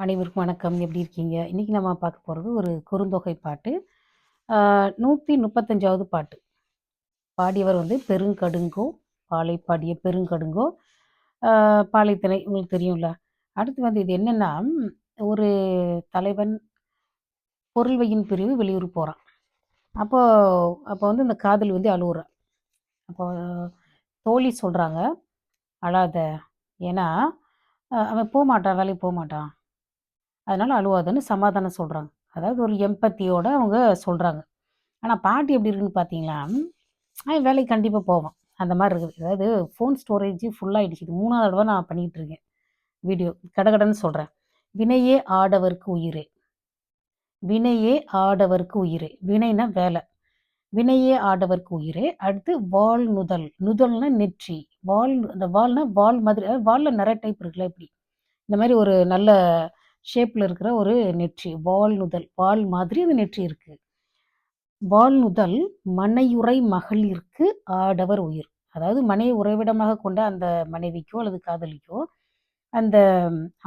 அனைவருக்கும் வணக்கம். எப்படி இருக்கீங்க? இன்றைக்கி நம்ம பார்க்க போகிறது ஒரு குறுந்தொகை பாட்டு. நூற்றி முப்பத்தஞ்சாவது பாட்டு. பாடியவர் வந்து பெருங்கடுங்கோ, பாலை பாடிய பெருங்கடுங்கோ, ஆ பாலைத்திணை உங்களுக்கு தெரியும்ல. அடுத்து வந்து இது என்னென்னா ஒரு தலைவன் பொருள்வையின் பிரிவு வெளியூர் போகிறான் அப்போ அப்போ வந்து இந்த காதல் வந்து அழுகுறான் அப்போ தோழி சொல்கிறாங்க "அழாத. ஏன்னா, அவன் அவன் போமாட்டான், வேலைக்கு போமாட்டான். அதனால் அழுவாதன்னு" சமாதானம் சொல்கிறாங்க அதாவது ஒரு எம்பத்தியோடு அவங்க சொல்கிறாங்க ஆனால் பாட்டி எப்படி இருக்குன்னு பார்த்தீங்களா, அவன் வேலைக்கு கண்டிப்பாக போவான். அந்த மாதிரி இருக்குது. அதாவது ஃபோன் ஸ்டோரேஜ் ஃபுல்லாகிடுச்சு இது 3வது தடவ நான் பண்ணிகிட்டு இருக்கேன். வீடியோ. கடகடன்னு சொல்கிறேன் "வினையே ஆடவருக்கு உயிரே" வினையே ஆடவருக்கு உயிரே. வினைனா வேலை. வினையே ஆடவர்க்கு உயிரே. அடுத்து வாள் நுதல். நுதல்னா நெற்றி. வால் அந்த வால்னா வாள் மாதிரி அதாவது வாள்ல நெறைய டைப் இருக்குல்ல இப்படி. இந்த மாதிரி ஒரு நல்ல ஷேப்பில் இருக்கிற ஒரு நெற்றி. வால் நுதல். வாள் மாதிரி அந்த நெற்றி இருக்கு. வால் நுதல் மனையுறை மகளிர்க்கு ஆடவர் உயிர். அதாவது மனையை உறைவிடமாக கொண்ட அந்த மனைவிக்கோ அல்லது காதலிக்கோ, அந்த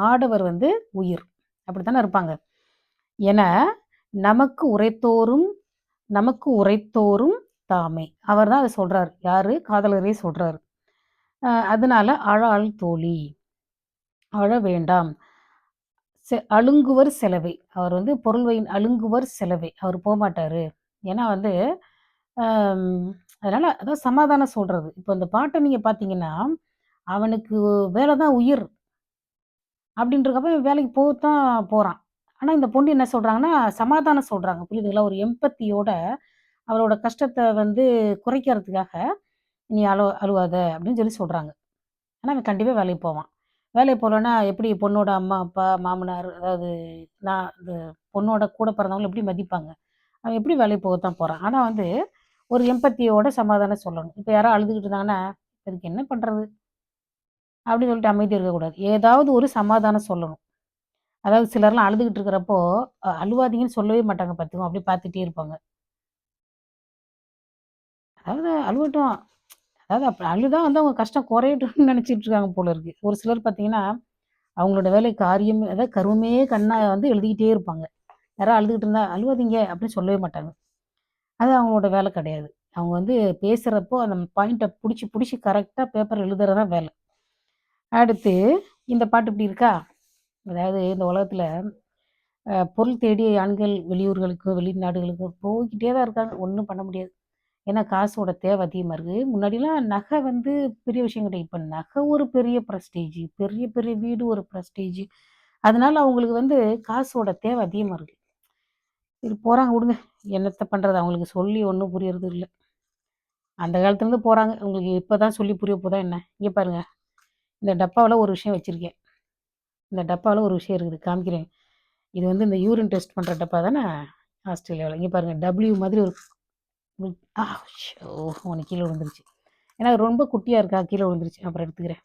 ஆடவர் வந்து உயிர். அப்படித்தானே இருப்பாங்க. என நமக்கு உரைத்தோறும் நமக்கு உரைத்தோறும் தாமே. அவர் தான் அதை சொல்றாரு. யாரு? காதலரே சொல்றாரு. அதனால அழாள் தோழி. அழ வேண்டாம். அழுங்குவர் செலவை அவர் வந்து பொருள்வையின் அழுங்குவர் செலவை அவர் போகமாட்டாரு ஏன்னா வந்து, அதனால் அதனால அதான் சமாதானம் சொல்றது. இப்போ இந்த பாட்டை நீங்க பார்த்தீங்கன்னா, அவனுக்கு வேலை தான் உயிர். அப்படின்றக்கப்ப வேலைக்கு போகத்தான் போறான். ஆனா இந்த பொண்ணு என்ன சொல்றாங்கன்னா, சமாதானம் சொல்றாங்க. புரியுதுங்களா? ஒரு எம்பத்தியோட அவளோட கஷ்டத்தை வந்து குறைக்கிறதுக்காக, "நீ அழு அழுவாத" அப்படின்னு சொல்லி சொல்றாங்க. ஆனா அவன் கண்டிப்பா வேலைக்கு போவான். வேலைக்கு போகலன்னா எப்படி பொண்ணோட அம்மா, அப்பா, மாமனார் அதாவது நான் இந்த பொண்ணோட கூட பிறந்தவங்களை எப்படி மதிப்பாங்க? அவன் எப்படி வேலைக்கு போகத்தான் போகிறான் ஆனால் வந்து ஒரு எம்பத்தியோட சமாதானம் சொல்லணும். இப்போ யாரோ அழுதுகிட்டு இருந்தாங்கன்னா, "இதுக்கு என்ன பண்ணுறது அப்படின்னு சொல்லிட்டு அமைதி இருக்கக்கூடாது. ஏதாவது ஒரு சமாதானம் சொல்லணும். அதாவது சிலர்லாம் அழுதுகிட்டு இருக்கிறப்போ, அழுவாதீங்கன்னு சொல்லவே மாட்டாங்க பார்த்துக்கோ. அப்படி பார்த்துட்டே இருப்பாங்க. அதாவது அழுவட்டும். அதாவது அப்போ அழுதான் வந்து அவங்க கஷ்டம் குறையட்டும்னு நினச்சிட்டு இருக்காங்க போல இருக்கு. ஒரு சிலர் பார்த்தீங்கன்னா, அவங்களோட வேலை காரியம் அதாவது கருமே கண்ணா வந்து எழுதிக்கிட்டே இருப்பாங்க. யாராவது அழுதுகிட்டு இருந்தா, "அழுவாதீங்க" அப்படின்னு சொல்லவே மாட்டாங்க. அது அவங்களோட வேலை கிடையாது. அவங்க வந்து பேசுறப்போ அந்த பாயிண்ட்டை பிடிச்சி பிடிச்சி கரெக்டாக பேப்பர் எழுதுறதான் வேலை. அடுத்து இந்த பாட்டு இப்படி இருக்கா? அதாவது இந்த உலகத்தில் பொருள் தேடி ஆண்கள் வெளியூர்களுக்கும், வெளிநாடுகளுக்கும் போய்கிட்டே தான் இருக்காங்க. ஒன்றும் பண்ண முடியாது. ஏன்னா காசோட தேவை அதிகமாக இருக்குது முன்னாடிலாம் நகை வந்து பெரிய விஷயம் கிடையாது. இப்போ நகை ஒரு பெரிய பிரஸ்டீஜ். பெரிய, பெரிய வீடு ஒரு பிரஸ்டீஜ். அதனால அவங்களுக்கு வந்து காசோட தேவை அதிகமாக இருக்குது இது போகிறாங்க விடுங்க. என்னத்தை பண்ணுறது அவங்களுக்கு சொல்லி ஒன்றும் புரியறது இல்லை அந்த காலத்துலேருந்து போகிறாங்க உங்களுக்கு இப்போ தான் சொல்லி புரிய போதா என்ன? இங்கே பாருங்கள் இந்த டப்பாவில் ஒரு விஷயம் வச்சுருக்கேன் இந்த டப்பாவில் ஒரு விஷயம் இருக்குது. காமிக்கிறேன். இது வந்து இந்த யூரின் டெஸ்ட் பண்ணுற டப்பா தானே ஆஸ்திரேலியாவில் இங்கே பாருங்கள் டபிள்யூ மாதிரி ஒரு ம் கீழே விழுந்துருச்சு. ஏன்னா ரொம்ப குட்டியாக இருக்கா, கீழே விழுந்துருச்சு. அப்புறம் எடுத்துக்கிறேன்.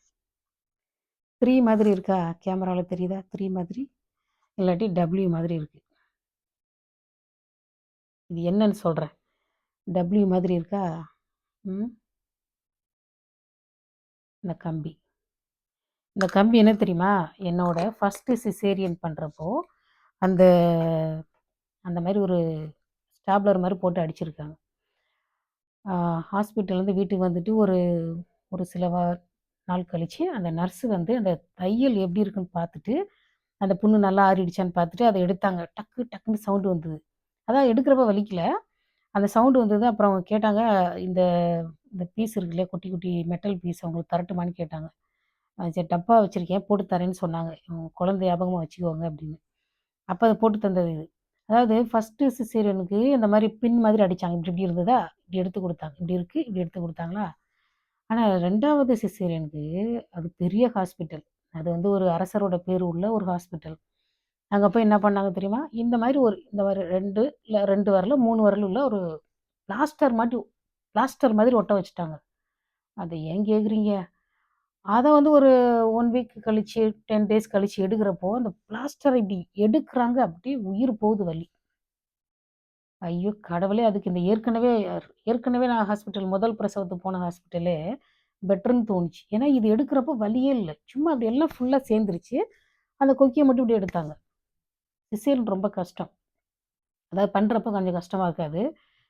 த்ரீ மாதிரி இருக்கா? கேமராவில் தெரியுதா? த்ரீ மாதிரி? இல்லாட்டி டபிள்யூ மாதிரி இருக்குது இது என்னன்னு சொல்கிறேன் டபிள்யூ மாதிரி இருக்கா? ம். இந்த கம்பி. இந்த கம்பி என்ன தெரியுமா? என்னோட ஃபர்ஸ்ட்டு சிசேரியன் பண்ணுறப்போ அந்த அந்த மாதிரி ஒரு ஸ்டாப்லர் மாதிரி போட்டு அடிச்சிருக்காங்க. ஹாஸ்பிட்டல்லேருந்து வீட்டுக்கு வந்துட்டு ஒரு ஒரு சில நாள் கழிச்சு, அந்த நர்ஸு வந்து அந்த தையல் எப்படி இருக்குன்னு பார்த்துட்டு, அந்த புண்ணு நல்லா ஆறிடுச்சான்னு பார்த்துட்டு, அதை எடுத்தாங்க. டக்கு டக்குன்னு சவுண்டு வந்தது. அதான் எடுக்கிறப்ப வலிக்கல. அந்த சவுண்டு வந்தது. அப்புறம் அவங்க கேட்டாங்க, "இந்த இந்த பீஸ் இருக்கு இல்லையா, குட்டி குட்டி மெட்டல் பீஸ் அவங்களுக்கு தரட்டுமான்னு?" கேட்டாங்க. சரி டப்பா வச்சுருக்கேன் போட்டு தரேன்னு சொன்னாங்க. குழந்தை ஞாபகமா வச்சுக்கோங்க அப்படின்னு. அப்போ அதை போட்டு தந்தது இது. அதாவது ஃபஸ்ட்டு சிசேரியனுக்கு இந்த மாதிரி பின் மாதிரி அடித்தாங்க இப்படி இப்படி இருந்ததா, இப்படி எடுத்து கொடுத்தாங்க இப்படி இருக்குது இப்படி எடுத்து கொடுத்தாங்களா ஆனால் ரெண்டாவது சிசேரியனுக்கு அது பெரிய ஹாஸ்பிட்டல். அது வந்து ஒரு அரசரோட பேர் உள்ள ஒரு ஹாஸ்பிட்டல். அங்கே போய் என்ன பண்ணாங்க தெரியுமா? இந்த மாதிரி ஒரு இந்த மாதிரி ரெண்டு இல்லை ரெண்டு வரல மூணு வரல உள்ள ஒரு பிளாஸ்டர் மாதிரி பிளாஸ்டர் மாதிரி ஒட்ட வச்சுட்டாங்க. அதை ஏன் கேட்குறீங்க? அதை வந்து ஒரு ஒன் வீக் கழிச்சு, 10 டேஸ் கழிச்சு எடுக்கிறப்போ, அந்த பிளாஸ்டர் இப்படி எடுக்கிறாங்க அப்படியே உயிர் போகுது வலி. ஐயோ கடவுளே! அதுக்கு இந்த ஏற்கனவே ஏற்கனவே நான் ஹாஸ்பிட்டல் முதல் பிரசவத்துக்கு போன ஹாஸ்பிட்டலே பெட்டர்னு தோணுச்சு. ஏன்னா இது எடுக்கிறப்போ வலியே இல்லை சும்மா அப்படி எல்லாம் ஃபுல்லாக சேர்ந்துருச்சு. அந்த கொக்கியை மட்டும் இப்படி எடுத்தாங்க. சிசேரியன் ரொம்ப கஷ்டம். அதாவது பண்ணுறப்ப கொஞ்சம் கஷ்டமாக இருக்காது.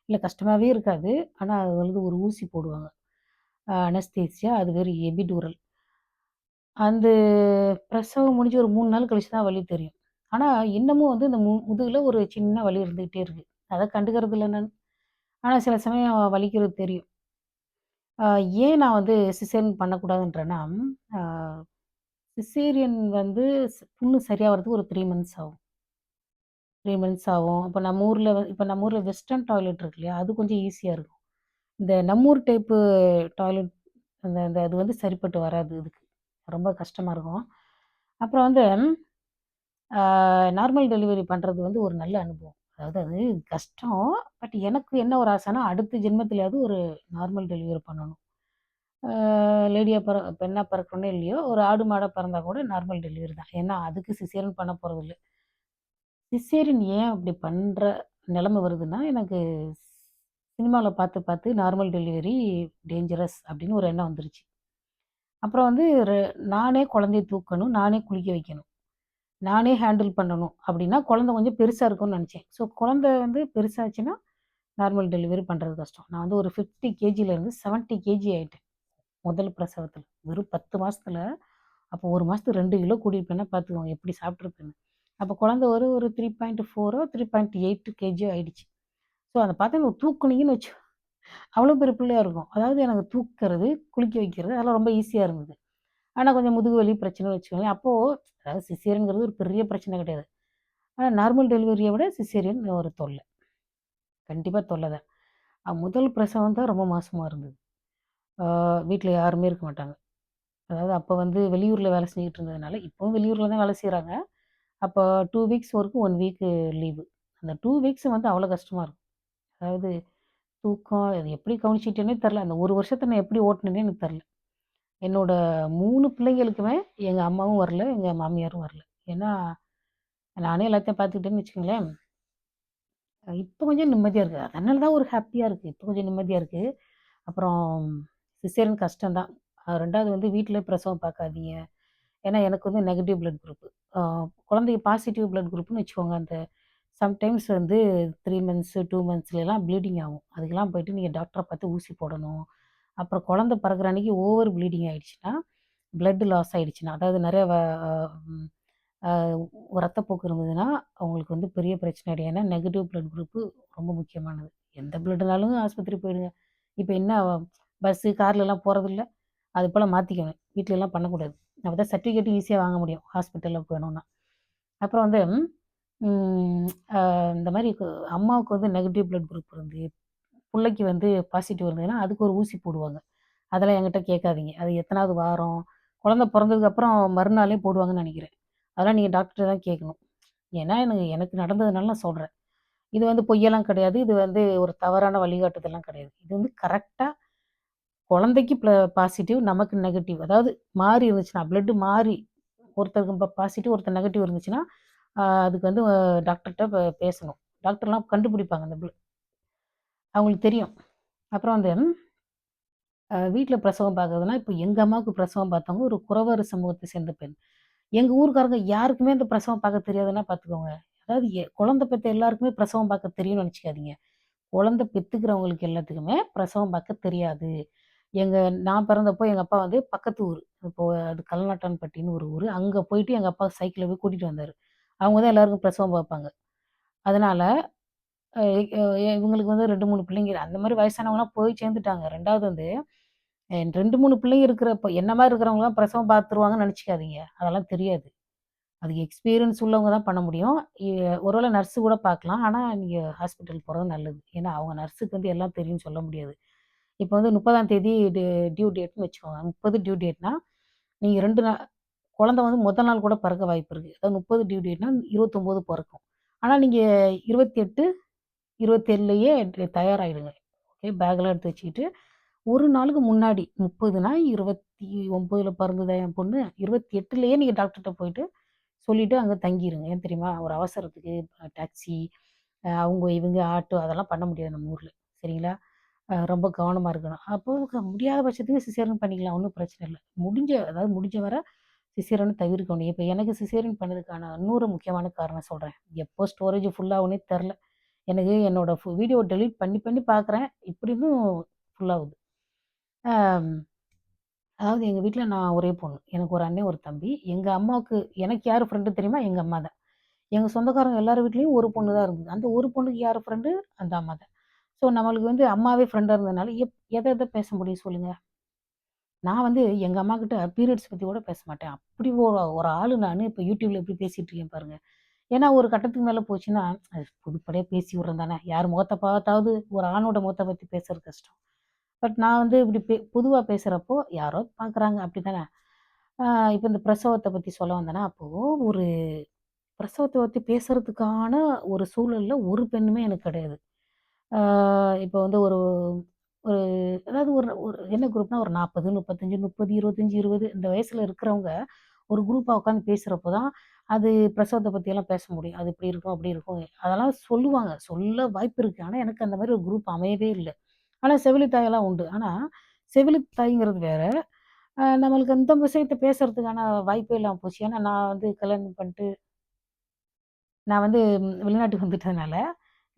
இல்லை கஷ்டமாகவே இருக்காது. ஆனால் அது வந்து ஒரு ஊசி போடுவாங்க. அனஸ்தீசியா அது பேர் எபிடூரல். அந்த பிரசவம் முடிஞ்சு ஒரு மூணு நாள் கழிச்சு தான் வலி தெரியும். ஆனால் இன்னமும் வந்து இந்த மு முதுகில் ஒரு சின்ன வலி இருந்துக்கிட்டே இருக்குது அதை கண்டுக்கிறது இல்ல ஆனால் சில சமயம் வலிக்கிறது தெரியும். ஏன் நான் வந்து சிசேரியன் பண்ணக்கூடாதுன்றேன்னா, சிசேரியன் வந்து புண்ணு சரியாக வரதுக்கு ஒரு த்ரீ மந்த்ஸ் ஆகும். த்ரீ மந்த்ஸ் ஆகும். இப்போ நம்ம ஊரில் இப்போ நம்ம ஊரில் வெஸ்டர்ன் டாய்லெட் இருக்கு இல்லையா? அது கொஞ்சம் ஈஸியாக இருக்கும். இந்த நம்மூர் டைப்பு டாய்லெட் அந்த அந்த அது வந்து சரிப்பட்டு வராது இதுக்கு. ரொம்ப கஷ்டமாக இருக்கும். அப்புறம் வந்து நார்மல் டெலிவரி பண்ணுறது வந்து ஒரு நல்ல அனுபவம். அதாவது அது கஷ்டம். பட் எனக்கு என்ன ஒரு ஆசைன்னா, அடுத்த ஜென்மத்திலேயாவது ஒரு நார்மல் டெலிவரி பண்ணணும். லேடியாக பிற பெண்ணாக பிறக்கிறனோ இல்லையோ, ஒரு ஆடு மாடாக பிறந்தா கூட நார்மல் டெலிவரி தான். ஏன்னா அதுக்கு சிசேரியன் பண்ண இல்லை சிசேரியன் ஏன் அப்படி பண்ணுற நிலைமை வருதுன்னா, எனக்கு சினிமாவில் பார்த்து பார்த்து நார்மல் டெலிவரி டேஞ்சரஸ் அப்படின்னு ஒரு எண்ணம் வந்துருச்சு. அப்புறம் வந்து ரெ நானே குழந்தைய தூக்கணும், நானே குளிக்க வைக்கணும். நானே ஹேண்டில் பண்ணணும் அப்படின்னா, குழந்தை கொஞ்சம் பெருசாக இருக்கும்னு நினச்சேன் ஸோ குழந்தை வந்து பெருசாச்சுன்னா, நார்மல் டெலிவரி பண்ணுறது கஷ்டம். நான் வந்து ஒரு 50 கேஜிலேருந்து 70 கேஜி ஆகிட்டேன் முதல் பிரசவத்தில் வெறும் பத்து மாதத்தில் அப்போ ஒரு மாதத்துக்கு ரெண்டு கிலோ கூட்டியிருப்பேன்னா பார்த்துக்கோங்க, எப்படி சாப்பிட்ருப்பேன்னு அப்போ குழந்தை ஒரு ஒரு 3.4ஓ, 3.8 கேஜியோ ஆகிடுச்சு ஸோ அதை பார்த்து தூக்குனீங்கன்னு வச்சு அவ்வளோ பெரிய பிள்ளையாக இருக்கும். அதாவது எனக்கு தூக்குறது, குளிக்க வைக்கிறது அதெல்லாம் ரொம்ப ஈஸியாக இருந்தது. ஆனால் கொஞ்சம் முதுகு வலி பிரச்சனைன்னு வச்சுக்கோங்களேன். அப்போது அதாவது சிசேரியனுங்கிறது ஒரு பெரிய பிரச்சனை கிடையாது. ஆனால் நார்மல் டெலிவரியை விட சிசேரியன் ஒரு தொல்லை கண்டிப்பாக தொல்லை தான். முதல் பிரசவம் தான் ரொம்ப மோசமாக இருந்தது. வீட்டில் யாருமே இருக்க மாட்டாங்க. அதாவது அப்போ வந்து வெளியூரில் வேலை செஞ்சுக்கிட்டு இருந்ததுனால, இப்போவும் வெளியூரில் தான் வேலை செய்கிறாங்க அப்போ two weeks work one week leave. அந்த டூ வீக்ஸ் வந்து அவ்வளோ கஷ்டமாக இருக்கும். அதாவது தூக்கம் அது எப்படி கவனிச்சிட்டேனே தெரில அந்த ஒரு வருஷத்தை நான் எப்படி ஓட்டினேனே எனக்கு தெரில என்னோட மூணு பிள்ளைங்களுக்குமே எங்கள் அம்மாவும் வரல, எங்கள் மாமியாரும் வரல. ஏன்னா, நானே எல்லாத்தையும் பார்த்துக்கிட்டேன்னு வச்சுக்கோங்களேன். இப்போ கொஞ்சம் நிம்மதியாக இருக்குது அதனால தான் ஒரு ஹாப்பியாக இருக்குது இப்போ கொஞ்சம் நிம்மதியாக இருக்குது அப்புறம் சிசேரியன் கஷ்டம் தான். அ 2வது வந்து வீட்டில் பிரசவம் பார்க்காதீங்க. ஏன்னா எனக்கு வந்து நெகட்டிவ் பிளட் குரூப்பு குழந்தைக்கு பாசிட்டிவ் பிளட் குரூப்னு வச்சுக்கோங்க. அந்த சம்டைம்ஸ் வந்து த்ரீ மந்த்ஸு டூ மந்த்ஸ்லலாம் ப்ளீடிங் ஆகும். அதுக்கெல்லாம் போயிட்டு நீங்கள் டாக்டரை பார்த்து ஊசி போடணும். அப்புறம் குழந்த பிறக்கிற அன்னைக்கு ஓவர் ப்ளீடிங் ஆகிடுச்சுன்னா பிளட் லாஸ் ஆகிடுச்சுன்னா அதாவது நிறைய வ ரத்தப்போக்கு இருந்ததுன்னா, அவங்களுக்கு வந்து பெரிய பிரச்சனை ஆயிடும். ஏன்னா நெகட்டிவ் பிளட் குரூப்பு ரொம்ப முக்கியமானது. எந்த பிளட்னாலும் ஆஸ்பத்திரி போயிடுங்க. இப்போ என்ன பஸ்ஸு, கார்லலாம் போகிறதில்ல அது போல் மாற்றிக்கணும் வீட்டிலலாம் பண்ணக்கூடாது. அப்போ தான் சர்டிஃபிகேட்டும் ஈஸியாக வாங்க முடியும். ஹாஸ்பிட்டலில் போகணுன்னா அப்புறம் வந்து இந்த மாதிரி அம்மாவுக்கு வந்து நெகட்டிவ் பிளட் குரூப் இருந்து, பிள்ளைக்கு வந்து பாசிட்டிவ் இருந்ததுன்னா, அதுக்கு ஒரு ஊசி போடுவாங்க. அதெல்லாம் என்கிட்ட கேட்காதீங்க. அது எத்தனாவது வாரம், குழந்தை பிறந்ததுக்கப்புறம் மறுநாளே போடுவாங்கன்னு நினைக்கிறேன் அதெல்லாம் நீங்கள் டாக்டர் தான் கேட்கணும். ஏன்னா எனக்கு எனக்கு நடந்ததுனால நான் சொல்கிறேன் இது வந்து பொய்யெல்லாம் கிடையாது. இது வந்து ஒரு தவறான வழிகாட்டுதெல்லாம் கிடையாது. இது வந்து கரெக்டாக குழந்தைக்கு ப்ள பாசிட்டிவ், நமக்கு நெகட்டிவ். அதாவது மாறி இருந்துச்சுன்னா, பிளட்டு மாறி ஒருத்தருக்கு பாசிட்டிவ், ஒருத்தர் நெகட்டிவ் இருந்துச்சுன்னா, அதுக்கு வந்து டாக்டர்கிட்ட பேசணும். டாக்டர்லாம் கண்டுபிடிப்பாங்க அந்த பிள அவங்களுக்கு தெரியும். அப்புறம் வந்து வீட்டில் பிரசவம் பார்க்குறதுன்னா, இப்போ எங்கள் அம்மாவுக்கு பிரசவம் பார்த்தவங்க ஒரு குறவர் சமூகத்தை சேர்ந்த பெண். எங்கள் ஊருக்காரங்க யாருக்குமே அந்த பிரசவம் பார்க்க தெரியாதுன்னா பார்த்துக்கோங்க. அதாவது எ குழந்தை பெற்ற எல்லாருக்குமே பிரசவம் பார்க்க தெரியும்னு நினச்சிக்காதீங்க குழந்தை பெற்றுக்கிறவங்களுக்கு எல்லாத்துக்குமே பிரசவம் பார்க்க தெரியாது. எங்கள் நான் பிறந்தப்போ எங்கள் அப்பா வந்து பக்கத்து ஊர் இப்போ அது கல்நாட்டான்பட்டின்னு ஒரு ஊர் அங்கே போயிட்டு எங்கள் அப்பா சைக்கிளில் போய் கூட்டிகிட்டு வந்தார் அவங்க தான் எல்லாருக்கும் பிரசவம் பார்ப்பாங்க. அதனால் இவங்களுக்கு வந்து 2, 3 பிள்ளைங்க அந்த மாதிரி வயசானவங்களாம் போய் சேர்ந்துட்டாங்க. ரெண்டாவது வந்து ரெண்டு மூணு பிள்ளைங்க இருக்கிறப்ப என்ன மாதிரி இருக்கிறவங்களாம் பிரசவம் பார்த்துருவாங்கன்னு நினச்சிக்காதீங்க அதெல்லாம் தெரியாது. அதுக்கு எக்ஸ்பீரியன்ஸ் உள்ளவங்க தான் பண்ண முடியும். ஒருவேளை நர்ஸு கூட பார்க்கலாம். ஆனால் நீங்கள் ஹாஸ்பிட்டல் போகிறது நல்லது. ஏன்னா அவங்க நர்ஸுக்கு வந்து எல்லாம் தெரியும்னு சொல்ல முடியாது. இப்போ வந்து 30ஆம் தேதி டியூ டேட்னு வச்சுக்கோங்க. 30 டியூ டேட்னா, நீங்கள் ரெண்டு நாள் குழந்தை வந்து முதல் நாள் கூட பிறக்க வாய்ப்பு இருக்குது அதாவது 30 டியூ டேட்னா இருபத்தொம்போது பிறக்கும் ஆனால் நீங்கள் இருபத்தி எட்டு இருபத்தேழுலையே தயாராகிடுங்க. ஓகே பேக்லாம் எடுத்து வச்சுக்கிட்டு, ஒரு நாளுக்கு முன்னாடி 30னா 29ல பிறந்ததா என் பொண்ணு, இருபத்தி எட்டுலேயே நீங்கள் டாக்டர்கிட்ட போயிட்டு சொல்லிவிட்டு அங்கே தங்கிடுங்க ஏன் தெரியுமா? ஒரு அவசரத்துக்கு டாக்ஸி, அவங்க இவங்க ஆட்டோ அதெல்லாம் பண்ண முடியாது நம்ம ஊரில் சரிங்களா? ரொம்ப கவனமாக இருக்கணும். அப்போ முடியாத பட்சத்துக்கு சிசேரன் பண்ணிக்கலாம். ஒன்றும் பிரச்சனை இல்லை முடிஞ்ச அதாவது முடிஞ்ச வர சிசேரியனை தவிர்க்கணும். இப்போ எனக்கு சிசேரன் பண்ணதுக்கான இன்னொரு முக்கியமான காரணம் சொல்கிறேன் எப்போ ஸ்டோரேஜ் ஃபுல் தெரில. எனக்கு என்னோட ஃபு வீடியோ டெலீட் பண்ணி பண்ணி பார்க்குறேன். இப்படியும் ஃபுல்லாகுது அதாவது எங்கள் வீட்டில் நான் ஒரே பொண்ணு. எனக்கு ஒரு அண்ணன், ஒரு தம்பி. எங்கள் அம்மாவுக்கு எனக்கு யார் ஃப்ரெண்டு தெரியுமா? எங்கள் அம்மா தான். எங்கள் சொந்தக்காரங்க எல்லார் வீட்லேயும் ஒரு பொண்ணு தான் இருந்தது. அந்த ஒரு பொண்ணுக்கு யார் ஃப்ரெண்டு? அந்த அம்மா தான். ஸோ நம்மளுக்கு வந்து அம்மாவே ஃப்ரெண்டாக இருந்ததுனால எப் எதை எதை பேச முடியும் சொல்லுங்கள் நான் வந்து எங்கள் அம்மா கிட்ட பீரியட்ஸ் பற்றி கூட பேச மாட்டேன். அப்படி ஒரு ஒரு ஆள் நான் இப்போ யூடியூப்ல எப்படி பேசிட்டு இருக்கேன் பாருங்க. ஏன்னா ஒரு கட்டத்துக்கு மேலே போச்சுன்னா, அது பொதுப்படையா பேசி விட்றேன் தானே. யார் முகத்தை பார்த்தாவது ஒரு ஆணோட முகத்தை பற்றி பேசுறது கஷ்டம். பட் நான் வந்து இப்படி பே பொதுவாக பேசுகிறப்போ யாரோ பார்க்குறாங்க அப்படி தானே இப்போ இந்த பிரசவத்தை பற்றி சொல்ல வந்தேன்னா, அப்போ ஒரு பிரசவத்தை பற்றி பேசுறதுக்கான ஒரு சூழலில் ஒரு பெண்ணுமே எனக்கு கிடையாது. இப்போ வந்து ஒரு ஒரு அதாவது ஒரு ஒரு என்ன குரூப்னா ஒரு 40, 35, 30, 25, 20 இந்த வயசுல இருக்கிறவங்க ஒரு குரூப்பாக உட்காந்து பேசுகிறப்போ தான், அது பிரசவத்தை பற்றியெல்லாம் பேச முடியும். அது இப்படி இருக்கும், அப்படி இருக்கும். அதெல்லாம் சொல்லுவாங்க. சொல்ல வாய்ப்பு இருக்குது ஆனால் எனக்கு அந்த மாதிரி ஒரு குரூப் அமையவே இல்லை ஆனால் செவிலித்தாயெல்லாம் உண்டு. ஆனால் செவிலித்தாய்ங்கிறது வேற. நம்மளுக்கு அந்த விஷயத்த பேசுறதுக்கான வாய்ப்பே இல்லாமல் போச்சு. ஏன்னா நான் வந்து கல்யாணம் பண்ணிட்டு நான் வந்து வெளிநாட்டுக்கு வந்துட்டதுனால,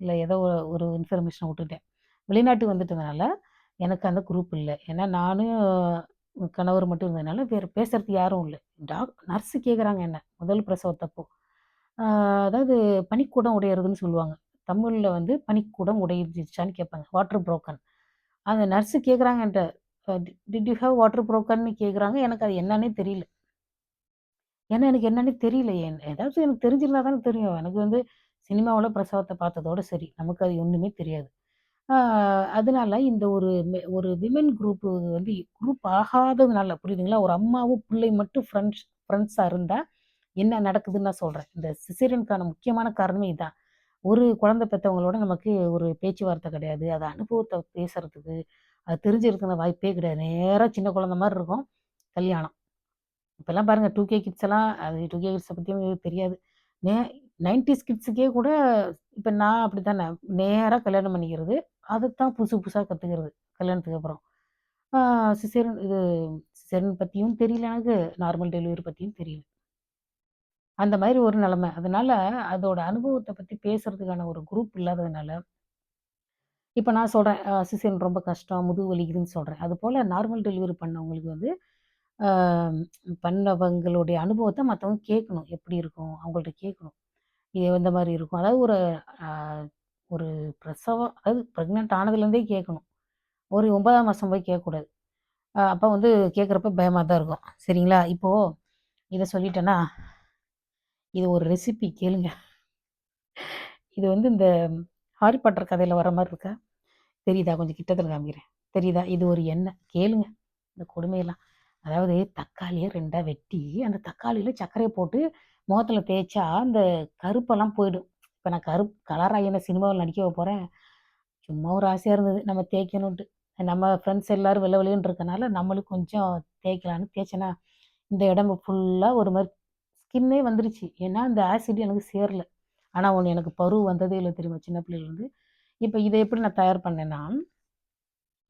இல்லை ஏதோ ஒரு இன்ஃபர்மேஷன் விட்டுட்டேன். வெளிநாட்டுக்கு வந்துட்டதுனால, எனக்கு அந்த குரூப் இல்லை ஏன்னா நானும் கணவர் மட்டும் இருந்ததுனால, வேறு பேசுகிறதுக்கு யாரும் இல்லை டாக் நர்ஸு கேட்குறாங்க என்ன, முதல் பிரசவத்தப்போ. அதாவது பனிக்கூடம் உடையிறதுன்னு சொல்லுவாங்க. தமிழில் வந்து பனிக்கூடம் உடைஞ்சிருச்சான்னு கேட்பாங்க. Water broken. அந்த நர்ஸு கேட்குறாங்க டி டிட் யூ ஹேவ் வாட்டர் புரோக்கன்னு கேட்குறாங்க. எனக்கு அது என்னன்னே தெரியல. ஏன்னா எனக்கு என்னன்னே தெரியல. என் ஏதாச்சும் எனக்கு தெரிஞ்சிருந்தா தானே தெரியும். எனக்கு வந்து சினிமாவில் பிரசவத்தை பார்த்ததோட சரி. நமக்கு அது ஒன்றுமே தெரியாது. அதனால இந்த ஒரு ஒரு விமன் குரூப் வந்து குரூப் ஆகாததுனால புரியுதுங்களா? ஒரு அம்மாவும், பிள்ளை மட்டும் ஃப்ரெண்ட்ஸ் ஃப்ரெண்ட்ஸாக இருந்தால் என்ன நடக்குதுன்னு நான் சொல்கிறேன் இந்த சிசேரியனுக்கான முக்கியமான காரணமே இதுதான் ஒரு குழந்தை பெற்றவங்களோட நமக்கு ஒரு பேச்சுவார்த்தை கிடையாது. அது அனுபவத்தை பேசுறதுக்கு, அது தெரிஞ்சிருக்கிற வாய்ப்பே கிடையாது. நேராக சின்ன குழந்த மாதிரி இருக்கும். கல்யாணம். இப்போல்லாம் பாருங்கள் டூ கே கிட்ஸ் எல்லாம் அது டூ கே கிட்ஸை பற்றியும் தெரியாது. நே 90ஸ் கிட்ஸுக்கே கூட இப்போ நான் அப்படித்தானே. நேராக கல்யாணம் பண்ணிக்கிறது. அதைத்தான் புதுசு புதுசாக கற்றுக்கிறது கல்யாணத்துக்கு அப்புறம். சிசேரன் இது சிசேரன் பற்றியும் தெரியல எனக்கு. நார்மல் டெலிவரி பற்றியும் தெரியல. அந்த மாதிரி ஒரு நிலமை அதனால அதோட அனுபவத்தை பற்றி பேசுறதுக்கான ஒரு குரூப் இல்லாததுனால இப்போ நான் சொல்கிறேன் சிசேரன் ரொம்ப கஷ்டம், முதுகு வலிக்குதுன்னு அது போல் நார்மல் டெலிவரி பண்ணவங்களுக்கு வந்து, பண்ணவங்களுடைய அனுபவத்தை மற்றவங்க கேட்கணும். எப்படி இருக்கும்? அவங்கள்ட்ட கேட்கணும். இது எந்த மாதிரி இருக்கும்? அதாவது ஒரு ஒரு பிரசவம் அதாவது ப்ரெக்னென்ட் ஆனதுலேருந்தே கேட்கணும். ஒரு ஒன்பதாம் மாதம் போய் கேட்கக்கூடாது. அப்போ வந்து கேட்குறப்ப பயமாக தான் இருக்கும். சரிங்களா? இப்போது இதை சொல்லிட்டேன்னா, இது ஒரு ரெசிபி கேளுங்க. இது வந்து இந்த ஹாரி பாட்டர் கதையில் வர மாதிரி இருக்கா? தெரியுதா? கொஞ்சம் கிட்டத்தில் காமிக்கிறேன். தெரியுதா? இது ஒரு எண்ணெய். கேளுங்க. இந்த கொடுமையெல்லாம். அதாவது தக்காளியை ரெண்டாக வெட்டி, அந்த தக்காளியில் சர்க்கரையை போட்டு முகத்தில் தேய்ச்சா, அந்த கருப்பெல்லாம் போயிடும். இப்போ நான் கரு கலராக என்ன சினிமாவில் நடிக்க போகிறேன் சும்மா ஒரு ஆசையாக இருந்தது. நம்ம தேய்க்கணுன்ட்டு. நம்ம ஃப்ரெண்ட்ஸ் எல்லாரும் வெளில வெளேன்னு இருக்கனால, நம்மளுக்கு கொஞ்சம் தேய்க்கலான்னு தேய்ச்சேன்னா இந்த இடம் ஃபுல்லாக ஒரு மாதிரி ஸ்கின்னே வந்துருச்சு. ஏன்னா, அந்த ஆசிட் எனக்கு சேரல. ஆனால் ஒன்று எனக்கு பருவு வந்ததே இல்லை தெரியுமா? சின்ன பிள்ளையிலருந்து. இப்போ இதை எப்படி நான் தயார் பண்ணேன்னா,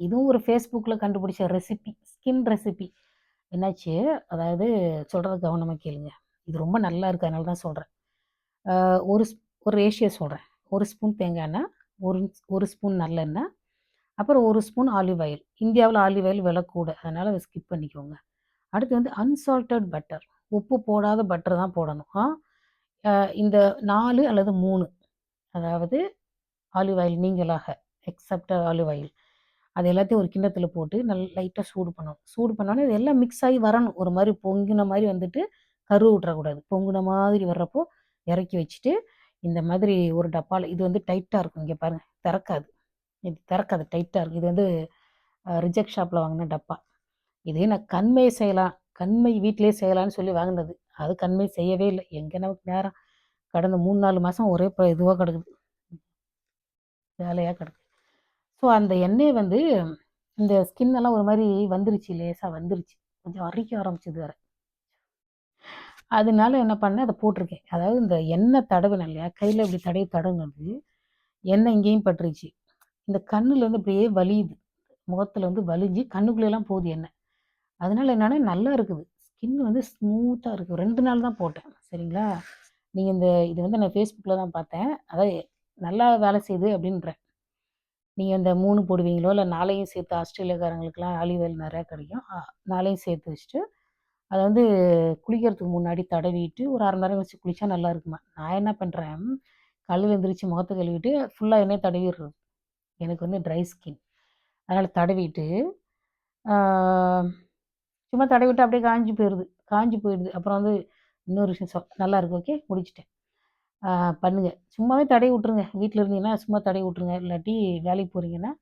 இதுவும் ஒரு ஃபேஸ்புக்கில் கண்டுபிடிச்ச ரெசிபி. Skin recipe. என்னாச்சு, அதாவது சொல்கிறது கவனமாக கேளுங்க. இது ரொம்ப நல்லா இருக்கு. அதனால தான் சொல்கிறேன் ஒரு ஒரு ரேஷியோ சொல்கிறேன் ஒரு ஸ்பூன் தேங்காய் எண்ணெய், 1 1 ஸ்பூன் நல்லெண்ணெய், அப்புறம் ஒரு ஸ்பூன் ஆலிவ் ஆயில். இந்தியாவில் ஆலிவ் ஆயில் விலை கூட. அதை ஸ்கிப் பண்ணிக்கோங்க. அடுத்து வந்து அன்சால்ட்டட் பட்டர். உப்பு போடாத பட்டர் தான் போடணும். ஆ இந்த நாலு அல்லது மூணு அதாவது ஆலிவ் ஆயில் நீங்களாக எக்ஸப்ட் ஆலிவ் ஆயில். அது எல்லாத்தையும் ஒரு கிண்ணத்தில் போட்டு நல்லா லைட்டாக சூடு பண்ணணும். சூடு பண்ணோன்னே இது எல்லாம் மிக்ஸ் ஆகி வரணும். ஒரு மாதிரி பொங்கின மாதிரி வந்துட்டு கருவ விட்டுறக்கூடாது. பொங்கின மாதிரி வர்றப்போ இறக்கி வச்சுட்டு, இந்த மாதிரி ஒரு டப்பாவில் இது வந்து டைட்டாக இருக்கும். இங்கே பாருங்க. திறக்காது. இது திறக்காது. டைட்டாக இருக்கும். இது வந்து ரிஜெக்ட் ஷாப்பில் வாங்கின டப்பா. இதே நான் கண்மை செய்யலாம். கண்மை வீட்டிலே செய்யலான்னு சொல்லி வாங்கினது அது கண்மை செய்யவே இல்லை எங்கே நமக்கு நேரம். கடந்த மூணு நாலு மாதம் ஒரே இதுவாக கிடக்குது. வேலையாக கிடக்கு. ஸோ அந்த எண்ணெய் வந்து இந்த ஸ்கின் எல்லாம் ஒரு மாதிரி வந்துருச்சு. லேசாக வந்துருச்சு. கொஞ்சம் அரிக்க ஆரம்பிச்சது வேற. அதனால என்ன பண்ணேன், அதை போட்டிருக்கேன் அதாவது இந்த எண்ணெய் தடவுனேன் இல்லையா? கையில் இப்படி தடவி தடவுனது, எண்ணெய் இங்கேயும் பட்டுருச்சு. இந்த கண்ணுலேருந்து அப்படியே வலியுது. முகத்தில் வந்து வலிஞ்சு கண்ணுக்குள்ளேலாம் போகுது எண்ணெய். அதனால என்னென்னா நல்லா இருக்குது. ஸ்கின் வந்து ஸ்மூத்தாக இருக்குது ரெண்டு நாள் தான் போட்டேன் சரிங்களா நீங்கள் இந்த இது வந்து நான் ஃபேஸ்புக்கில் தான் பார்த்தேன் அதாவது நல்லா வேலை செய்யுது அப்படின்றேன் நீங்கள் இந்த மூணு போடுவீங்களோ இல்லை நாளையும் சேர்த்து ஆஸ்திரேலியாக்காரங்களுக்குலாம் ஆலிவ் ஆயில் நிறையா கிடைக்கும் நாளையும் சேர்த்து வச்சுட்டு அதை வந்து குளிக்கிறதுக்கு முன்னாடி தடவிட்டு ஒரு அரை நேரம் வச்சு குளித்தா நல்லா இருக்குமா? நான் என்ன பண்ணுறேன் காலையில் எழுந்திரிச்சு முகத்தை கழுவிட்டு ஃபுல்லாக எண்ணெய் தடவிடுறது. எனக்கு வந்து ட்ரை ஸ்கின் அதனால் தடவிட்டு சும்மா தடவிட்டு அப்படியே காஞ்சி போயிடுது காஞ்சி போயிடுது அப்புறம் வந்து இன்னொரு விஷயம் சொல் நல்லா இருக்கு ஓகே முடிச்சிட்டேன். பண்ணுங்கள் சும்மாவே தடவி விட்ருங்க வீட்டில் இருந்தீங்கன்னா சும்மா தடவி விட்ருங்க இல்லாட்டி வேலைக்கு போகிறீங்கன்னா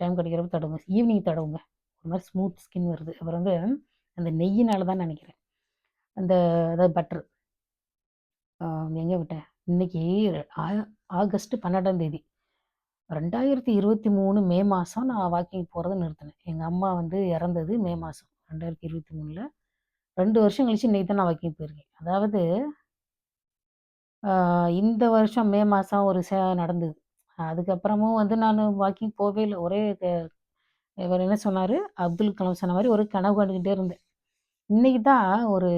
டைம் கிடைக்கிறப்ப தடவுங்க. ஈவினிங் தடவுங்க. ஒரு மாதிரி ஸ்மூத் ஸ்கின் வருது. அப்புறம் வந்து அந்த நெய்யினால தான் நினைக்கிறேன். அந்த அதாவது பட்டர் எங்கே விட்டேன் இன்னைக்கு ஆகஸ்ட் பன்னெண்டாம் தேதி. ரெண்டாயிரத்தி இருபத்தி மூணு மே மாதம் நான் வாக்கிங் போகிறத நிறுத்தினேன். எங்கள் அம்மா வந்து இறந்தது மே மாதம் ரெண்டாயிரத்தி இருபத்தி மூணில். ரெண்டு வருஷம் கழிச்சு இன்றைக்கி தான் நான் வாக்கிங் போயிருக்கேன். அதாவது இந்த வருஷம் மே மாதம் ஒரு சே நடந்தது. அதுக்கப்புறமும் வந்து நான் வாக்கிங் போகவே இல்லை. ஒரே இவர் என்ன சொன்னார்? அப்துல் கலாம் சொன்ன மாதிரி ஒரு கனவு கண்டுக்கிட்டே இருந்தேன். இன்றைக்கி தான் ஒரு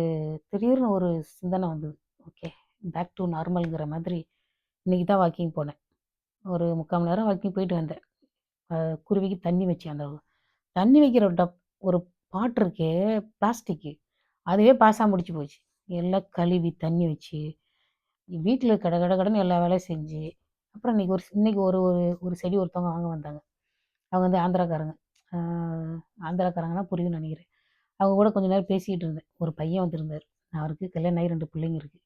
திடீர்னு ஒரு சிந்தனை வந்தது. ஓகே பேக் டு நார்மல்ங்கிற மாதிரி இன்றைக்கி தான் வாக்கிங் போனேன். ஒரு முக்கால் மணி நேரம் வாக்கிங் போயிட்டு வந்தேன். குருவிக்கு தண்ணி வச்சேன் அந்த தண்ணி வைக்கிற டப் ஒரு பாட்டு இருக்கே பிளாஸ்டிக்கு அதுவே பாசாக முடிச்சு போச்சு. எல்லாம் கழுவி தண்ணி வச்சு வீட்டில் கடை கடை கடன் எல்லா வேலையும் செஞ்சு அப்புறம் இன்றைக்கி ஒரு இன்றைக்கி ஒரு ஒரு ஒரு செடி ஒருத்தவங்க வாங்க வந்தாங்க. அவங்க வந்து ஆந்திராக்காரங்க. ஆந்திராக்காரங்கன்னா புரியும்னு நினைக்கிறேன். அவங்க கூட கொஞ்ச நேரம் பேசிக்கிட்டு இருந்தேன். ஒரு பையன் வந்திருந்தார். அவருக்கு கல்யாணம் ஆகி ரெண்டு பிள்ளைங்க இருக்குது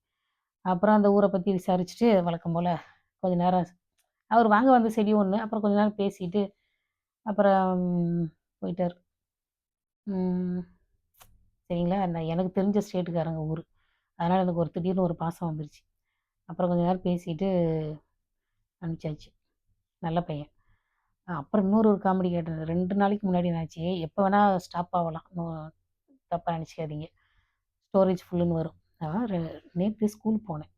அப்புறம் அந்த ஊரை பற்றி விசாரிச்சுட்டு வழக்கம் போல் கொஞ்ச நேரம் அவர் வாங்க வந்த செடி ஒன்று அப்புறம் கொஞ்ச நேரம் பேசிட்டு அப்புறம் போயிட்டார். சரிங்களா? நான் எனக்கு தெரிஞ்ச ஸ்டேட்டுக்காரங்க ஊர். அதனால் எனக்கு ஒரு திடீர்னு ஒரு பாசம் வந்துருச்சு. அப்புறம் கொஞ்ச நேரம் பேசிட்டு அனுப்பிச்சாச்சு. நல்ல பையன். அப்புறம் இன்னொரு ஒரு காமெடி கேட்டேன். ரெண்டு நாளைக்கு முன்னாடி என்னாச்சு? எப்போ வேணால் ஸ்டாப் ஆகலாம். தப்பாக நினச்சிக்காதீங்க. ஸ்டோரேஜ் ஃபுல்லுன்னு வரும். நான் நேற்று ஸ்கூல் போனேன்.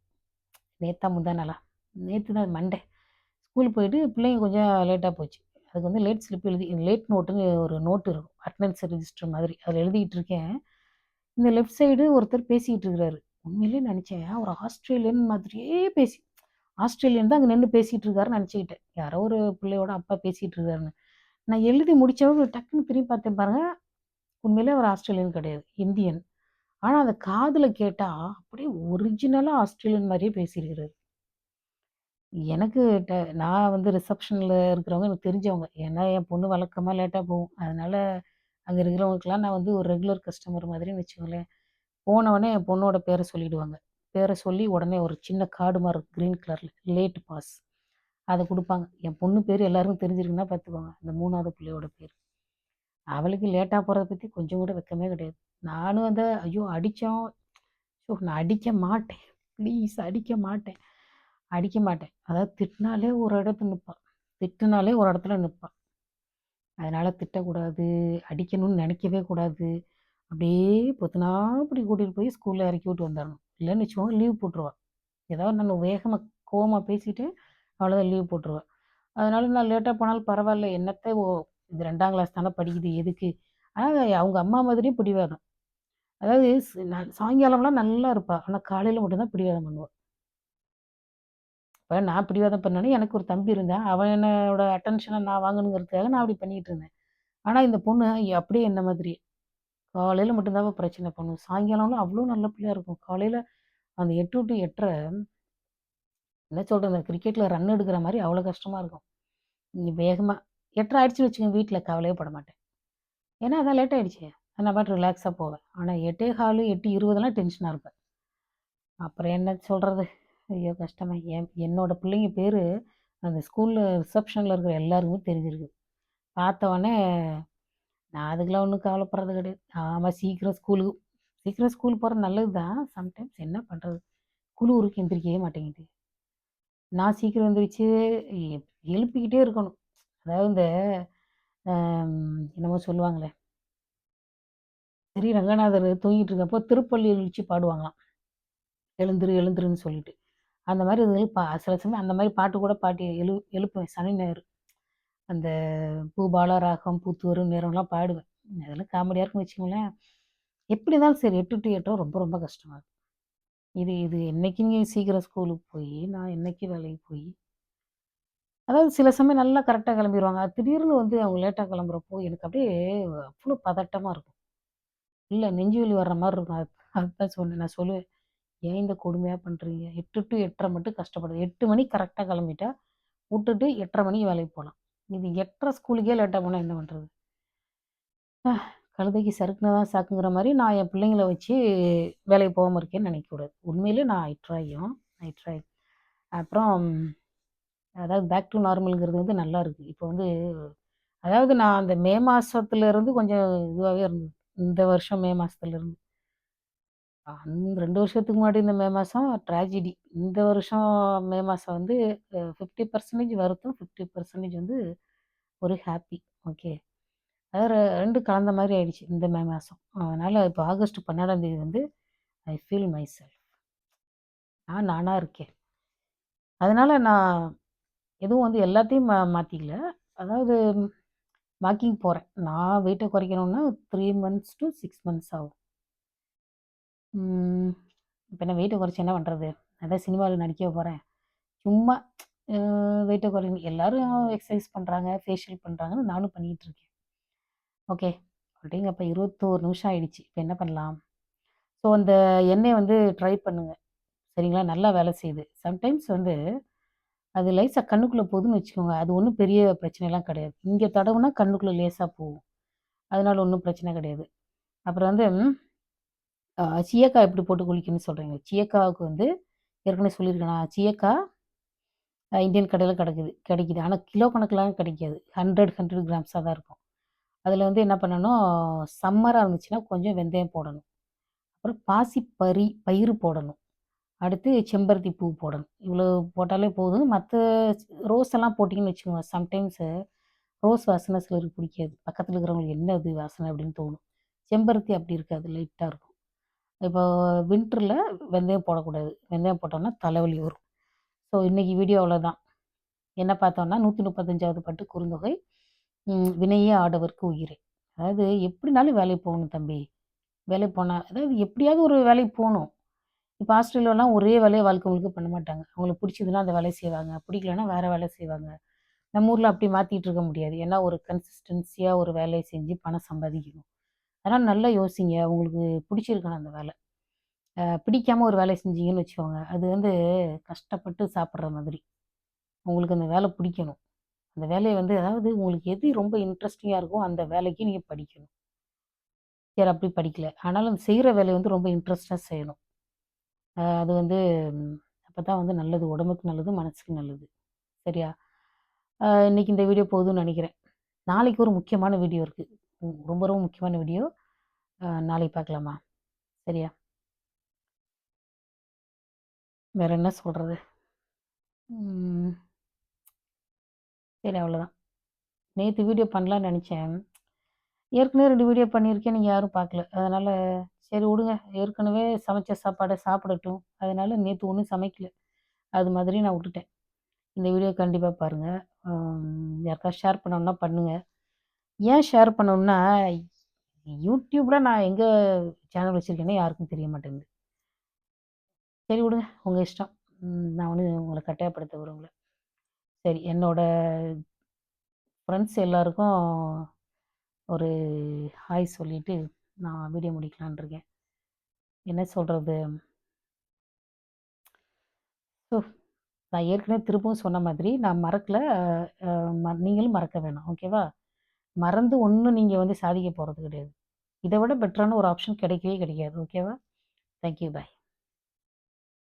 நேற்றா முந்தா நாளா. நேற்று தான் மண்டே ஸ்கூல் போயிட்டு பிள்ளைங்க கொஞ்சம் லேட்டாக போச்சு. அதுக்கு வந்து லேட் ஸ்லிப் எழுதி லேட் நோட்டுன்னு ஒரு நோட்டு இருக்கும். அட்டண்டன்ஸ் ரிஜிஸ்டர் மாதிரி. அதில் எழுதிக்கிட்டு இருக்கேன். இந்த லெஃப்ட் சைடு ஒருத்தர் பேசிக்கிட்டு இருக்கிறாரு. உண்மையிலே நினச்சேன். ஒரு ஆஸ்திரேலியன் மாதிரியே பேசி ஆஸ்திரேலியன் தான் அங்கே நின்று பேசிகிட்டு இருக்காருன்னு நினச்சிக்கிட்டேன். யாரோ ஒரு பிள்ளையோட அப்பா பேசிகிட்டு இருக்காருன்னு நான் எழுதி முடித்தவங்க டக்குன்னு திரும்பி பார்த்தேன் பாருங்கள் உண்மையிலே அவர் ஆஸ்திரேலியன் கிடையாது இந்தியன். ஆனால் அதை காதில் கேட்டால் அப்படியே ஒரிஜினலாக ஆஸ்திரேலியன் மாதிரியே பேசியிருக்கிறாரு. எனக்கு ட நான் வந்து ரிசப்ஷனில் இருக்கிறவங்க எனக்கு தெரிஞ்சவங்க. ஏன்னா என் பொண்ணு வழக்கமாக லேட்டாக போகும். அதனால் அங்கே இருக்கிறவங்களுக்கெல்லாம் நான் வந்து ஒரு ரெகுலர் கஸ்டமர் மாதிரின்னு வச்சுக்கோங்களேன். போனவொடனே என் பொண்ணோட பேரை சொல்லிவிடுவாங்க பேரை சொல்லி உடனே ஒரு சின்ன கார்டு மாதிரி க்ரீன் கலரில் லேட் பாஸ். அதை கொடுப்பாங்க. என் பொண்ணு பேர் எல்லாருக்கும் தெரிஞ்சிருக்குன்னா பார்த்துக்கோங்க அந்த மூணாவது பிள்ளையோட பேர். அவளுக்கு லேட்டாக போகிறத பற்றி கொஞ்சம் கூட வெக்கமே கிடையாது. நானும் அந்த ஐயோ அடித்தோம் ஸோ நான் அடிக்க மாட்டேன். ப்ளீஸ் அடிக்க மாட்டேன். அடிக்க மாட்டேன். அதாவது திட்டினாலே ஒரு இடத்துல நிற்பான் திட்டினாலே ஒரு இடத்துல நிற்பான் அதனால் திட்டக்கூடாது அடிக்கணும்னு நினைக்கவே கூடாது. அப்படியே பொத்துனா அப்படி கூட்டிகிட்டு போய் ஸ்கூலில் இறக்கி விட்டு வந்துடணும் இல்லைன்னு வச்சுக்கோங்க லீவ் போட்டுருவாள் ஏதாவது நான் வேகமாக கோவமாக பேசிவிட்டு அவ்வளோதான் லீவ் போட்டுருவேன் அதனால நான் லேட்டாக போனாலும் பரவாயில்ல என்னத்தை ஓ இது ரெண்டாம் கிளாஸ் தானே படிக்குது எதுக்கு? ஆனால் அவங்க அம்மா மாதிரியும் பிடிவாதம். அதாவது சாயங்காலம்லாம் நல்லா இருப்பாள் ஆனால் காலையில் மட்டும்தான் பிடிவாதம் பண்ணுவாள் இப்போ நான் பிடிவாதம் பண்ணேன்னு எனக்கு ஒரு தம்பி இருந்தான். அவன் என்னோட அட்டென்ஷனை நான் வாங்கணுங்கிறதுக்காக நான் அப்படி பண்ணிகிட்டு இருந்தேன். ஆனால் இந்த பொண்ணு அப்படியே என்ன மாதிரி? காலையில் மட்டும்தான் பிரச்சனை பண்ணும். சாயங்காலம்லாம் அவ்வளோ நல்ல பிள்ளையாக இருக்கும். காலையில் அந்த எட்டு டு எட்டரை என்ன சொல்கிறது அந்த கிரிக்கெட்டில் ரன் எடுக்கிற மாதிரி அவ்வளோ கஷ்டமாக இருக்கும். நீங்கள் வேகமாக எட்டரை ஆயிடுச்சுன்னு வச்சுக்கோங்க வீட்டில் கவலையே பட மாட்டேன். ஏன்னா அதான் லேட் ஆகிடுச்சு நான் பாட்டு ரிலாக்ஸாக போவேன். ஆனால் எட்டே காலு எட்டு இருபதெல்லாம் டென்ஷனாக இருப்பேன். அப்புறம் என்ன சொல்கிறது ஐயோ கஷ்டமாக என் என்னோடய பிள்ளைங்க பேர் அந்த ஸ்கூலில் ரிசப்ஷனில் இருக்கிற எல்லாருக்குமே தெரிஞ்சிருக்கு. பார்த்தவொடனே நான் அதுக்கெலாம் ஒன்றும் கவலைப்படுறது கிடையாது. ஆமாம் சீக்கிரம் ஸ்கூலுக்கு சீக்கிரம் ஸ்கூல் போகிறது நல்லது தான் சம்டைம்ஸ் என்ன பண்ணுறது குழுவுருக்கு எந்திரிக்கவே மாட்டேங்குது. நான் சீக்கிரம் எந்திரிச்சு எழுப்பிக்கிட்டே இருக்கணும். அதாவது இந்த என்னமோ சொல்லுவாங்களே. திரு ரங்கநாதர் தூங்கிட்டு இருக்கப்போ திருப்பள்ளி எழுச்சி பாடுவாங்களாம். எழுந்துரு எழுந்துருன்னு சொல்லிட்டு. அந்த மாதிரி இது பா சில சமயம் அந்த மாதிரி பாட்டு கூட பாட்டி எழு எழுப்புவேன். சனி ஞாயிறு. அந்த பூபால ராகம் பூத்தூர் நேரம்லாம் பாடுவேன் அதெல்லாம் காமெடியாக இருக்கும் வச்சுக்கோங்களேன் எப்படி இருந்தாலும் சரி எட்டு டு எட்டோ ரொம்ப ரொம்ப கஷ்டமா இருக்கும் இது இது என்னைக்குங்க சீக்கிரம் ஸ்கூலுக்கு போய் நான் என்னைக்கு வேலைக்கு போய் அதாவது சில சமயம் நல்லா கரெக்டாக கிளம்பிடுவாங்க அது திடீர்னு வந்து அவங்க லேட்டாக கிளம்புறப்போ, எனக்கு அப்படியே அவ்வளோ பதட்டமாக இருக்கும். இல்லை நெஞ்சு வலி வர்ற மாதிரி இருக்கும். அது அதுதான் சொன்னேன். நான் சொல்லுவேன், "ஏன் இந்த கொடுமையாக பண்ணுறீங்க எட்டு டு எட்டரை மட்டும் கஷ்டப்படுது. எட்டு மணிக்கு கரெக்டாக கிளம்பிட்டா, விட்டுட்டு எட்டரை மணிக்கு வேலைக்கு போகலாம் இது 8:30 ஸ்கூலுக்கே லேட்டாக போனால் என்ன பண்ணுறது கழுதைக்கு சறுக்குனது தான் சாக்குங்கிற மாதிரி நான் என் பிள்ளைங்கள வச்சு வேலைக்கு போகாமல் இருக்கேன்னு நினைக்கக்கூடாது. உண்மையிலே நான் ஐட்ராயும் ட்ரையும். அப்புறம் அதாவது பேக் டூ நார்மலுங்கிறது வந்து நல்லா இருக்குது இப்போ வந்து அதாவது நான் அந்த மே மாதத்துலேருந்து கொஞ்சம் இதுவாகவே இருந்தது. இந்த வருஷம் மே மாதத்துலேருந்து அந்த ரெண்டு வருஷத்துக்கு முன்னாடி இந்த மே மாதம் ட்ராஜடி. இந்த வருஷம் மே மாதம் வந்து ஃபிஃப்டி பர்சன்டேஜ் வருத்தம், 50% வந்து ஒரு ஹாப்பி ஓகே. அதாவது ரெண்டு கலந்த மாதிரி ஆயிடுச்சு இந்த மே மாதம் அதனால் இப்போ ஆகஸ்ட் 12ஆம் தேதி வந்து ஐ ஃபீல் மை செல்ஃப். நான் நானாக இருக்கேன். அதனால் நான் எதுவும் வந்து எல்லாத்தையும் மா மாற்றிக்கல அதாவது வாக்கிங் போகிறேன் நான் வெயிட்டை குறைக்கணும்னா three months to six months ஆகும். இப்போ நான் என்ன குறைச்சி என்ன பண்ணுறது அதான் சினிமாவில் நடிக்க போகிறேன் சும்மா வெயிட்டை குறை எல்லோரும் எக்ஸசைஸ் பண்ணுறாங்க ஃபேஷியல் பண்ணுறாங்கன்னு நானும் பண்ணிகிட்ருக்கேன் இருக்கேன். ஓகே. அடேங்கப்பா! 21 நிமிஷம் ஆயிடுச்சு. இப்போ என்ன பண்ணலாம்? ஸோ அந்த எண்ணெய் வந்து ட்ரை பண்ணுங்கள் சரிங்களா? நல்லா வேலை செய்யுது. சம்டைம்ஸ் வந்து அது லைஸாக கண்ணுக்குள்ளே போகுதுன்னு வச்சுக்கோங்க. அது ஒன்றும் பெரிய பிரச்சனைலாம் கிடையாது. இங்கே தடவுனா கண்ணுக்குள்ளே லேசாக போகும். அதனால ஒன்றும் பிரச்சனை கிடையாது. அப்புறம் வந்து சீயக்காய் எப்படி போட்டு குளிக்கணும்னு சொல்கிறீங்க சீயக்காவுக்கு வந்து ஏற்கனவே சொல்லியிருக்கேன் சீயக்காய் இந்தியன் கடையில் கிடைக்குது கிடைக்குது. ஆனால் கிலோ கணக்கெலாம் கிடைக்காது. ஹண்ட்ரட் ஹண்ட்ரட் கிராம்ஸாக தான் இருக்கும். அதில் வந்து என்ன பண்ணணும், சம்மராக இருந்துச்சுன்னா கொஞ்சம் வெந்தயம் போடணும். அப்புறம் பாசி பறி பயிறு போடணும். அடுத்து செம்பருத்தி பூ போடணும். இவ்வளோ போட்டாலே போதும். மற்ற ரோஸ் எல்லாம் போட்டிங்கன்னு வச்சுக்கோங்க, சம்டைம்ஸு ரோஸ் வாசனை சிலருக்கு பிடிக்காது. பக்கத்தில் இருக்கிறவங்களுக்கு "என்ன இது வாசனை?" அப்படின்னு தோணும். செம்பருத்தி அப்படி இருக்காது. லைட்டாக இருக்கும். இப்போ வின்டரில் வெந்தயம் போடக்கூடாது. வெந்தயம் போட்டோம்னா தலைவலி வரும். ஸோ இன்றைக்கி வீடியோ அவ்வளோதான். என்ன பார்த்தோம்னா நூற்றி முப்பத்தஞ்சாவது பட்டு குறுந்தொகை. "வினையே ஆடவருக்கு உயிர் அதாவது எப்படினாலும் வேலைக்கு போகணும் தம்பி. வேலைக்கு போனால் அதாவது எப்படியாவது ஒரு வேலைக்கு போகணும் இப்போ ஆஸ்திரேலியாலாம் ஒரே வேலையை வாழ்க்கை முழுக்க பண்ண மாட்டாங்க. அவங்களுக்கு பிடிச்சதுன்னா அந்த வேலையை செய்வாங்க. பிடிக்கலன்னா வேறு வேலை செய்வாங்க. நம்ம ஊரில் அப்படி மாற்றிக்கிட்டு இருக்க முடியாது. ஏன்னா ஒரு கன்சிஸ்டன்சியாக ஒரு வேலையை செஞ்சு பணம் சம்பாதிக்கணும். அதனால் நல்லா யோசிங்க. உங்களுக்கு பிடிச்சிருக்கணும் அந்த வேலை. பிடிக்காமல் ஒரு வேலையை செஞ்சீங்கன்னு வச்சுக்கோங்க, அது வந்து கஷ்டப்பட்டு சாப்பிட்ற மாதிரி. உங்களுக்கு அந்த வேலை பிடிக்கணும். அந்த வேலையை வந்து அதாவது உங்களுக்கு எது ரொம்ப இன்ட்ரெஸ்டிங்காக இருக்கோ அந்த வேலைக்கு நீங்கள் படிக்கணும். சரி அப்படி படிக்கல. ஆனாலும் செய்கிற வேலையை வந்து ரொம்ப இன்ட்ரெஸ்டாக செய்யணும். அது வந்து அப்போ தான் வந்து நல்லது. உடம்புக்கு நல்லது, மனசுக்கு நல்லது. சரியா? இன்றைக்கி இன்னைக்கு இந்த வீடியோ போதும்னு நினைக்கிறேன் நாளைக்கு ஒரு முக்கியமான வீடியோ இருக்குது ரொம்ப ரொம்ப முக்கியமான வீடியோ. நாளைக்கு பார்க்கலாமா? சரியா? வேற என்ன சொல்றது? சரி அவ்வளோதான். நேற்று வீடியோ பண்ணலான்னு நினச்சேன் ஏற்கனவே ரெண்டு வீடியோ பண்ணியிருக்கேன். நீங்கள் யாரும் பார்க்கல. அதனால் சரி விடுங்க ஏற்கனவே சமைச்ச சாப்பாடை சாப்பிடட்டும். அதனால் நேற்று ஒன்றும் சமைக்கல. அது மாதிரி நான் விட்டுட்டேன் இந்த வீடியோ கண்டிப்பாக பாருங்கள் யாருக்காவது ஷேர் பண்ணணுன்னா பண்ணுங்கள் ஏன் ஷேர் பண்ணணுன்னா யூடியூப்பில் நான் எங்கே சேனல் வச்சுருக்கேனே யாருக்கும் தெரிய மாட்டேங்குது. சரி விடுங்க. உங்கள் இஷ்டம். நான் வந்து உங்களை கட்டாயப்படுத்த விரும்பல. சரி என்னோட ஃப்ரெண்ட்ஸ் எல்லாருக்கும் ஒரு ஹாய் சொல்லிட்டு நான் வீடியோ முடிக்கலான்னு இருக்கேன். என்ன சொல்கிறது ஸோ நான் ஏற்கனவே திரும்பவும் சொன்ன மாதிரி நான் மறக்கல. ம நீங்களும் மறக்க வேணாம். ஓகேவா? மறந்து ஒன்றும் நீங்கள் வந்து சாதிக்க போகிறது கிடையாது. இதை விட பெட்டரான ஒரு ஆப்ஷன் கிடைக்கவே கிடைக்காது. ஓகேவா? Thank you. பாய்.